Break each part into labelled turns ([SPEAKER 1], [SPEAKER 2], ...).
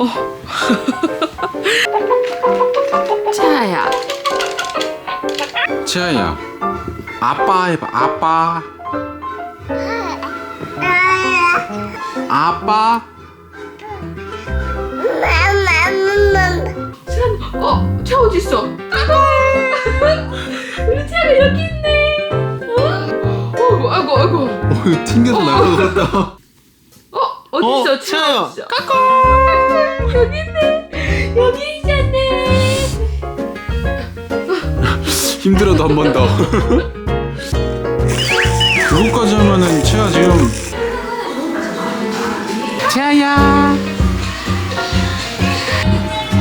[SPEAKER 1] 어. 차야.
[SPEAKER 2] 채아야 아빠 해봐 아빠 아빠
[SPEAKER 1] 차, 어, 차 어디 있어? 우리 차가 여기 있네. 어? 어이구, 아이고, 아이고.
[SPEAKER 2] 어 튕겨서 나가겠다
[SPEAKER 1] 어, 어디
[SPEAKER 2] 어,
[SPEAKER 1] 있어? 있어? 까꿍. 여기 있네. 여기 있었네.
[SPEAKER 2] 힘들어도 한 번 더 그거까지 하면은 채아 지금 채아야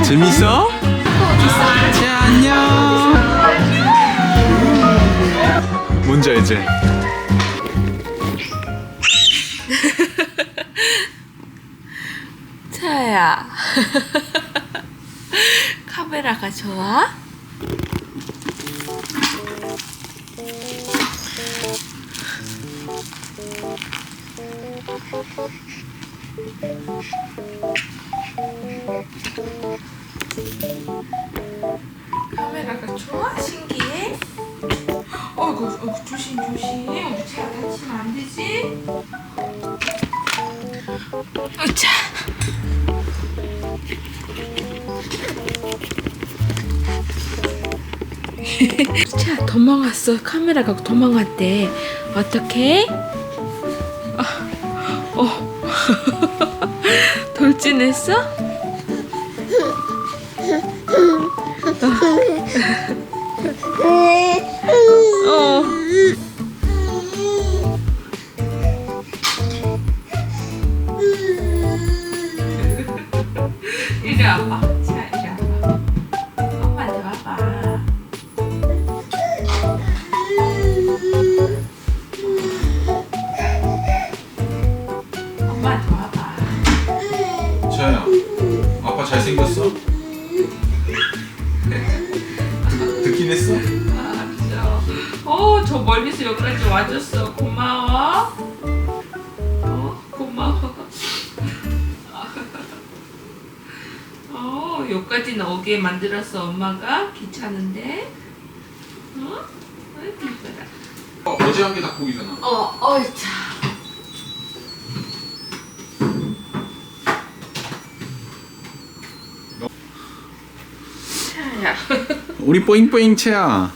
[SPEAKER 2] 재밌어? 채아 안녕 뭔지 알지?
[SPEAKER 1] 차야. 카메라가 좋아? 카메라가 좋아? 신기해? 어이구, 어이구 조심 조심. 우리 차가 다치면 안 되지? 으차. 차 도망갔어. 카메라 갖고 도망갔대. 어떻게? 아, 어. 돌진했어? 어. 이리 와봐. 자, 이리 와봐.
[SPEAKER 2] 잘생겼어? 듣긴 했어?
[SPEAKER 1] 알았어. 어, 저 멀리서 여기까지 와줬어. 고마워. 어, 고마워. 어, 여기까지 나오게 만들었어, 엄마가. 귀찮은데. 어? 아이고, 이뻐라.
[SPEAKER 2] 어, 어제 한 게 닭고기잖아
[SPEAKER 1] 어, 어이, 차.
[SPEAKER 2] 우리 뽀잉뽀잉 채야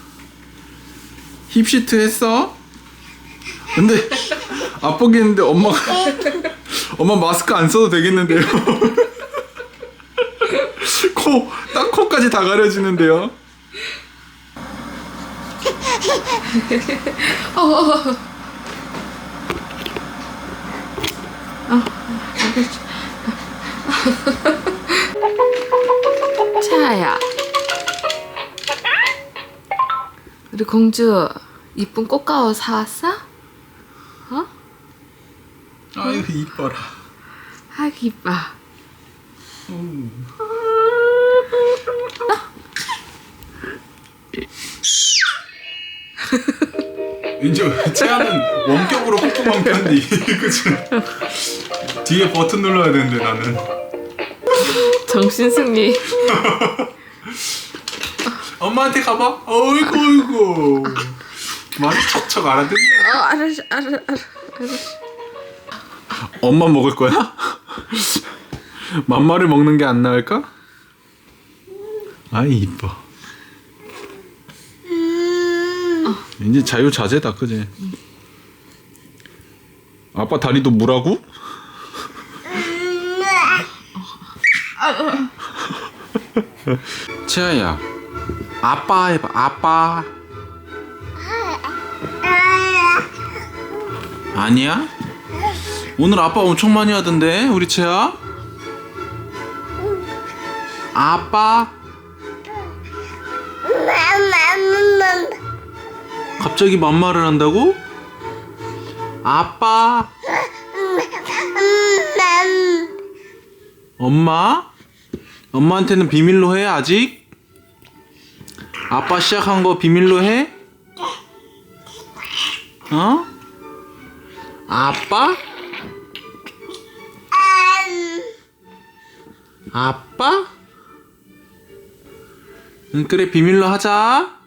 [SPEAKER 2] 힙시트 했어? 근데 아프겠는데 엄마가 엄마 마스크 안 써도 되겠는데요? 코, 딱 코까지 다 가려지는데요?
[SPEAKER 1] 어, 어, 어. 어, 알겠어. 차야. 우리 공주 이쁜 꽃가루 사왔어? 어?
[SPEAKER 2] 아유 이뻐라
[SPEAKER 1] 아 이뻐.
[SPEAKER 2] 이제 채아는 원격으로 콧구멍 편디 그치? 뒤에 버튼 눌러야 되는데 나는
[SPEAKER 1] 정신 승리.
[SPEAKER 2] 엄마한테 가봐 어이구 어이구 많이 척척 알아듣네
[SPEAKER 1] 어 알았어 알았어 알았어. 알았어.
[SPEAKER 2] 엄마 먹을 거야? 맘마를 먹는 게 안 나을까? 아이 이뻐. 이제 자유자재다 그지? 아빠 다리도 무라고? 채아야 아빠 해봐 아빠 아니야? 오늘 아빠 엄청 많이 하던데 우리 채아? 아빠 갑자기 맘말을 한다고? 아빠 엄마 엄마한테는 비밀로 해 아직? 아빠 시작한 거 비밀로 해? 어? 아빠? 아빠? 응, 그래 비밀로 하자.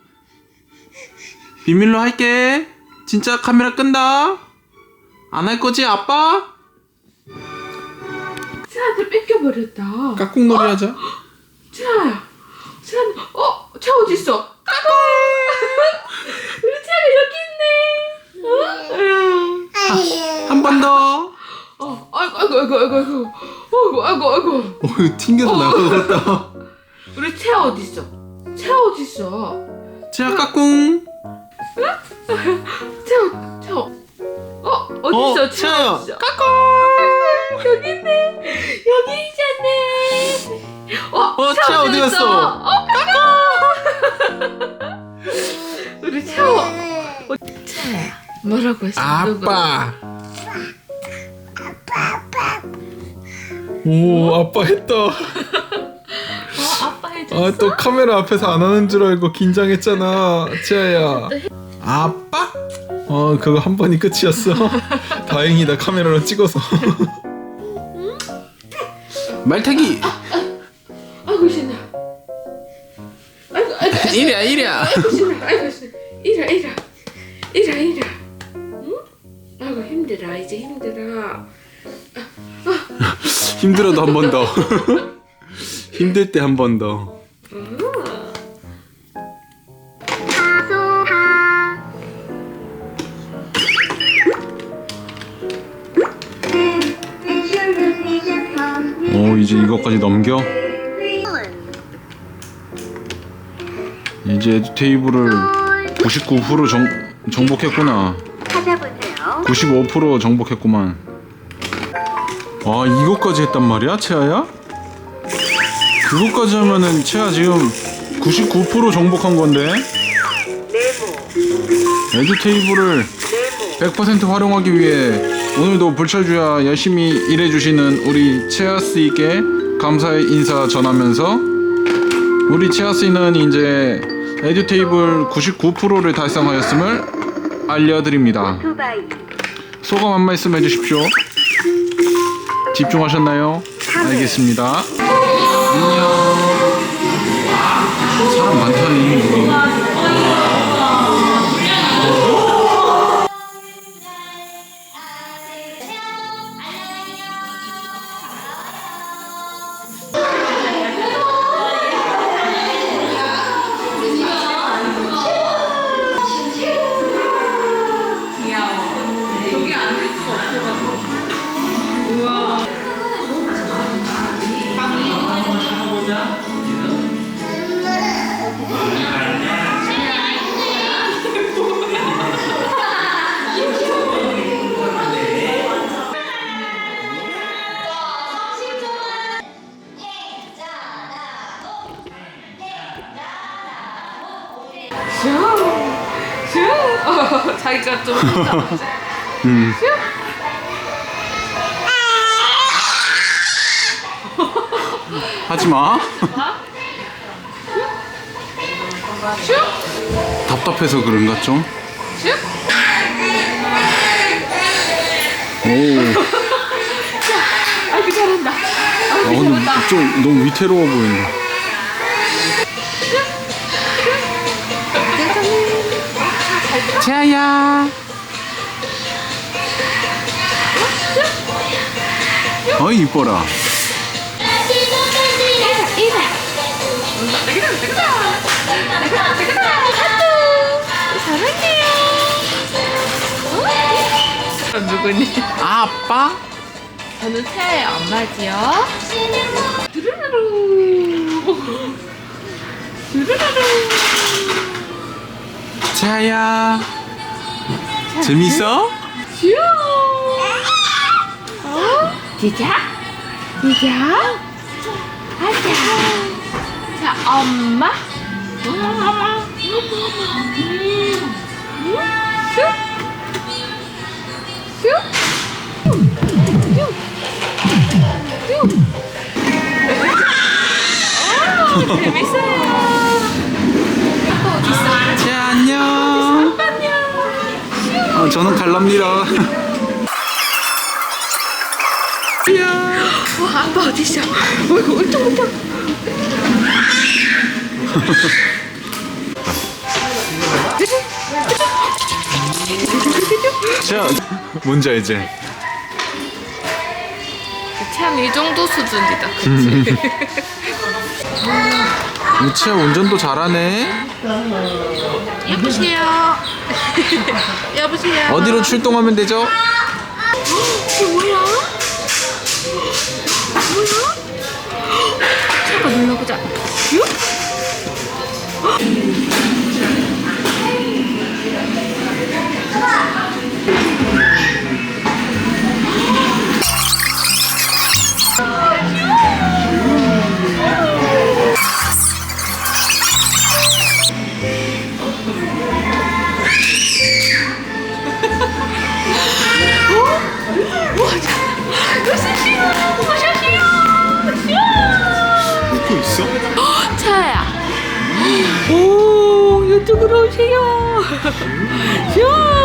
[SPEAKER 2] 비밀로 할게. 진짜 카메라 끈다. 안 할 거지 아빠?
[SPEAKER 1] 채아한테 뺏겨버렸다.
[SPEAKER 2] 깍꿍놀이 하자.
[SPEAKER 1] 채아야. 채아는 어? 채아 어디 있어? 까꿍. 우리 채아가 여기 있네. 어?
[SPEAKER 2] 한번 더.
[SPEAKER 1] 어, 아이고 아이고 아이고 아이고 아이고 아이고 아이고 아이고.
[SPEAKER 2] 어, 튕겨서 나가겠다.
[SPEAKER 1] 우리 채아 어디 있어? 채아 어디 있어?
[SPEAKER 2] 자 깍꿍.
[SPEAKER 1] 채아 채아. 어 어디
[SPEAKER 2] 어,
[SPEAKER 1] 있어?
[SPEAKER 2] 채아야.
[SPEAKER 1] 어디 있어? 까꿍. 여기 있네. 여기 있잖네. 어,
[SPEAKER 2] 어, 채아 어디? 갔어?
[SPEAKER 1] 어, 뭐라고 했어?
[SPEAKER 2] 아빠. 오 아빠 했다.
[SPEAKER 1] 어, 아빠 해줬어.
[SPEAKER 2] 아 또 카메라 앞에서 안 하는 줄 알고 긴장했잖아 지아야 아빠? 어 그거 한 번이 끝이었어 다행이다 카메라로 찍어서 말타기
[SPEAKER 1] 아이고 신나. 아이고 아이고
[SPEAKER 2] 이리야 이리야
[SPEAKER 1] 아이고 신나. 아이고 신나. 이라 이라 이라 이라. 힘들어 이제 힘들어.
[SPEAKER 2] 힘들어도 한 번 더 힘들 때 한 번 더. 오 이제 이것까지 넘겨? 이제 테이블을 99% 정, 정복했구나
[SPEAKER 3] 찾아보세요.
[SPEAKER 2] 95% 정복했구만 아 이것까지 했단 말이야 채아야? 그것까지 하면은 채아 지금 99% 정복한 건데 에듀 테이블을
[SPEAKER 3] 네모.
[SPEAKER 2] 100% 활용하기 위해 오늘도 불철주야 열심히 일해주시는 우리 채아씨께 감사의 인사 전하면서 우리 채아씨는 이제 에듀 테이블 99%를 달성하였음을 알려드립니다. 소감 한 말씀 해주십시오. 집중하셨나요? 알겠습니다. 안녕. 사람 많다니
[SPEAKER 1] 자기가 좀 혼자
[SPEAKER 2] 음. 하지 마.
[SPEAKER 1] 슈!
[SPEAKER 2] 답답해서 그런가 좀.
[SPEAKER 1] 슈!
[SPEAKER 2] 오.
[SPEAKER 1] 아이고 잘한다.
[SPEAKER 2] 아,
[SPEAKER 1] 아이고
[SPEAKER 2] 근데
[SPEAKER 1] 잘한다.
[SPEAKER 2] 좀 너무 위태로워 보인다. 자야. 어이 이뻐라.
[SPEAKER 1] 누구니?
[SPEAKER 2] 아빠?
[SPEAKER 1] 저는 태아의 엄마지요. 두루루루. 두루루루.
[SPEAKER 2] 자야. 재밌어?
[SPEAKER 1] 슈. 어? 지자? 지자? 하자. 자, 엄마. 엄마. 음. 슈. 슈. 슈. 슈. 오, 재밌어요.
[SPEAKER 2] 어, 저는 갈랍니다. 이야.
[SPEAKER 1] 와, 아빠 어디 있어? 어이구 울퉁불퉁.
[SPEAKER 2] 자 뭔지 알지?
[SPEAKER 1] 참이 정도 수준이다, 그치?
[SPEAKER 2] 우치야 운전도 잘하네
[SPEAKER 1] 여보세요. 여보세요.
[SPEAKER 2] 어디로 출동하면 되죠?
[SPEAKER 1] 이게 뭐야? 뭐야? 잠깐 눌러보자. 유?
[SPEAKER 2] 웃고 있어?
[SPEAKER 1] 차야. 오, 이쪽으로 오세요. 야,